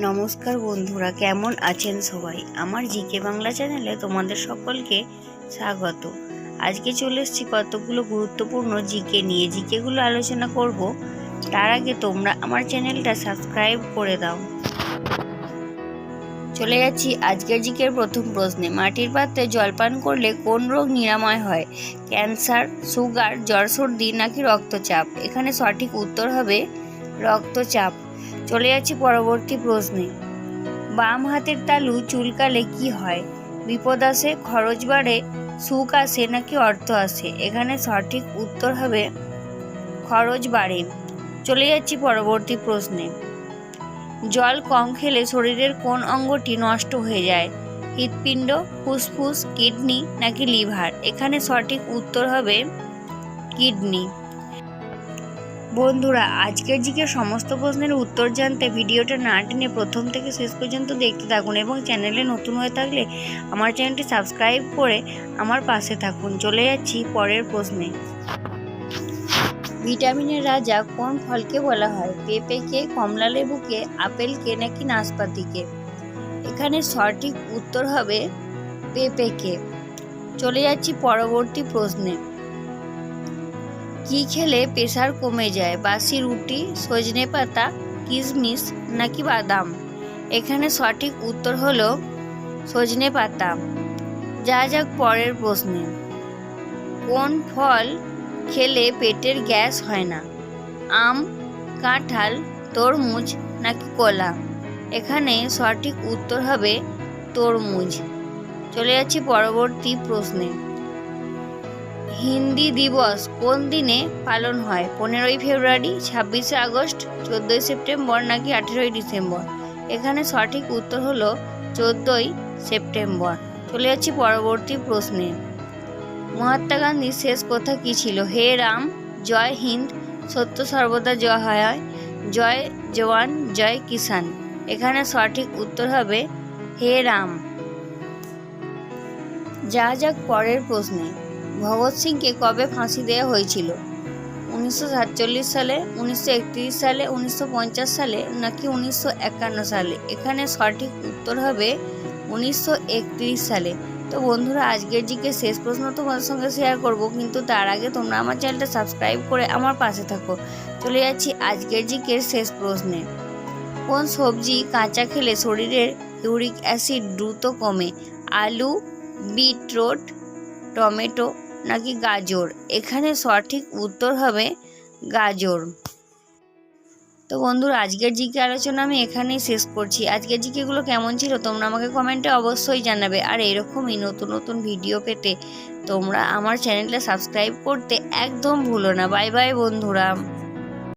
নমস্কার বন্ধুরা, কেমন আছেন সবাই? আমার জিকে বাংলা চ্যানেলে তোমাদের সকলকে স্বাগত। আজকে চলে এসেছি কতগুলো গুরুত্বপূর্ণ জিকে নিয়ে। জিকেগুলো আলোচনা করব। তার আগে তোমরা আমার চ্যানেলটা সাবস্ক্রাইব করে দাও। চলে যাচ্ছি আজকের জিকের প্রথম প্রশ্নে। মাটির পাত্রে জলপান করলে কোন রোগ নিরাময় হয়? ক্যান্সার, সুগার, জ্বর, সর্দি নাকি রক্তচাপ? এখানে সঠিক উত্তর হবে রক্তচাপ। চলে যাচ্ছি পরবর্তী প্রশ্নে। বাম হাতের তালু চুলকালে কি হয়? বিপদ আসে, খরচ বাড়ে, সুখ আসে নাকি অর্থ আসে? এখানে সঠিক উত্তর হবে খরচ বাড়ে। চলে যাচ্ছি পরবর্তী প্রশ্নে। জল কম খেলে শরীরের কোন অঙ্গটি নষ্ট হয়ে যায়? হৃৎপিণ্ড, ফুসফুস, কিডনি নাকি লিভার? এখানে সঠিক উত্তর হবে কিডনি। বন্ধুরা, আজকের জিকে সমস্ত প্রশ্নের উত্তর জানতে ভিডিওটা না টেনে প্রথম থেকে শেষ পর্যন্ত দেখতে থাকুন এবং চ্যানেলে নতুন হয়ে থাকলে আমার চ্যানেলটি সাবস্ক্রাইব করে আমার পাশে থাকুন। চলে যাচ্ছি পরের প্রশ্নে। ভিটামিনের রাজা কোন ফলকে বলা হয়? পেঁপেকে কমলা লেবুকে আপেলকে নাকি নাশপাতিকে এখানে সঠিক উত্তর হবে পেঁপেকে চলে যাচ্ছি পরবর্তী প্রশ্নে। কি খেলে প্রেশার কমে যায়? বাসি রুটি, সজনে পাতা, কিশমিশ নাকি বাদাম? এখানে সঠিক উত্তর হলো সজনে পাতা। যা যাক পরের প্রশ্নে। কোন ফল খেলে পেটের গ্যাস হয় না? আম, কাঁঠাল, তরমুজ নাকি কলা? এখানে সঠিক উত্তর হবে তরমুজ। চলে যাচ্ছি পরবর্তী প্রশ্নে। হিন্দি দিবস কোন দিনে পালন হয়? পনেরোই ফেব্রুয়ারি, ছাব্বিশে আগস্ট, চোদ্দোই সেপ্টেম্বর নাকি আঠেরোই ডিসেম্বর? এখানে সঠিক উত্তর হলো চোদ্দোই সেপ্টেম্বর। চলে যাচ্ছি পরবর্তী প্রশ্নে। মহাত্মা গান্ধীর শেষ কথা কী ছিল? হে রাম, জয় হিন্দ, সত্য সর্বদা জয় হয় জয় জওয়ান, জয় কিষান এখানে সঠিক উত্তর হবে হে রাম। যা যাক পরের প্রশ্নে। ভগৎ সিংকে কবে ফাঁসি দেওয়া হয়েছিল? উনিশশো সাতচল্লিশ সালে, উনিশশো একত্রিশ সালে, উনিশশো পঞ্চাশ সালে নাকি উনিশশো একান্ন সালে? এখানে সঠিক উত্তর হবে উনিশশো একত্রিশ সালে। তো বন্ধুরা, আজকের জিকে শেষ প্রশ্ন তোমাদের সঙ্গে শেয়ার করব, কিন্তু তার আগে তোমরা আমার চ্যানেলটা সাবস্ক্রাইব করে আমার পাশে থাকো। চলে যাচ্ছি আজকের জিকের শেষ প্রশ্নে। কোন সবজি কাঁচা খেলে শরীরের ইউরিক অ্যাসিড দ্রুত কমে? আলু, বিটরুট, টমেটো নাকি গাজর? এখানে সঠিক উত্তর হবে গাজর। তো বন্ধুরা, আজকের জিকে আলোচনা আমি এখানেই শেষ করছি। আজকের জিকেগুলো কেমন ছিল তোমরা আমাকে কমেন্টে অবশ্যই জানাবে। আর এরকমই নতুন নতুন ভিডিও পেতে তোমরা আমার চ্যানেলটা সাবস্ক্রাইব করতে একদম ভুলো না। বাই বাই বন্ধুরা।